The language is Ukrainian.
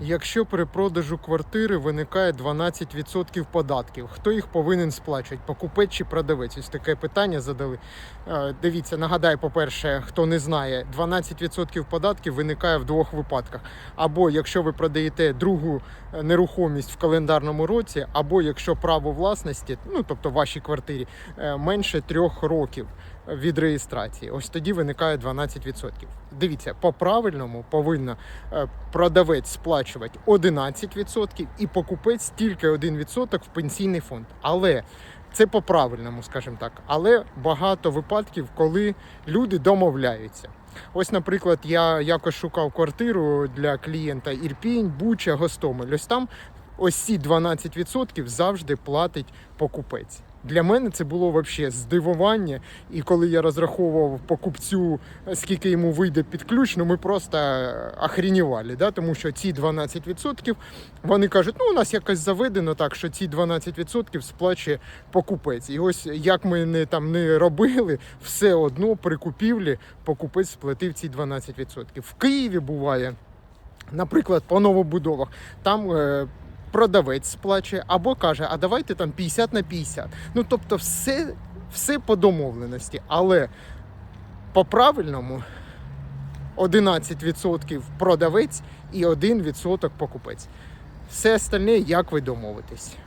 Якщо при продажу квартири виникає 12% податків, хто їх повинен сплачувати? Покупець чи продавець? Ось таке питання задали. Е, Дивіться, нагадаю, по-перше, хто не знає, 12% податків виникає в двох випадках. Або якщо ви продаєте другу е, нерухомість в календарному році, або якщо право власності, ну тобто вашій квартирі, е, менше трьох років від реєстрації. Ось тоді виникає 12%. Дивіться, по правильному повинна продавець сплачувати 11% і покупець тільки 1% в пенсійний фонд. Але це по правильному, скажімо так. Але багато випадків, коли люди домовляються. Ось, наприклад, я якось шукав квартиру для клієнта Ірпінь, Буча, Гостомель. Ось там ось ці 12% завжди платить покупець. Для мене це було взагалі здивування. І коли я розраховував покупцю, скільки йому вийде під ключ, ну ми просто охренівали, да? тому що ці 12% вони кажуть, ну у нас якось заведено так, що ці 12% сплачує покупець. І ось як ми не там не робили, все одно при купівлі покупець сплатив ці 12%. В Києві буває, наприклад, по новобудовах, там. Продавець сплачує або каже, а давайте там 50 на 50. Ну тобто, все, все по домовленості, але по правильному 11% продавець і 1% покупець. Все остальне, як ви домовитесь.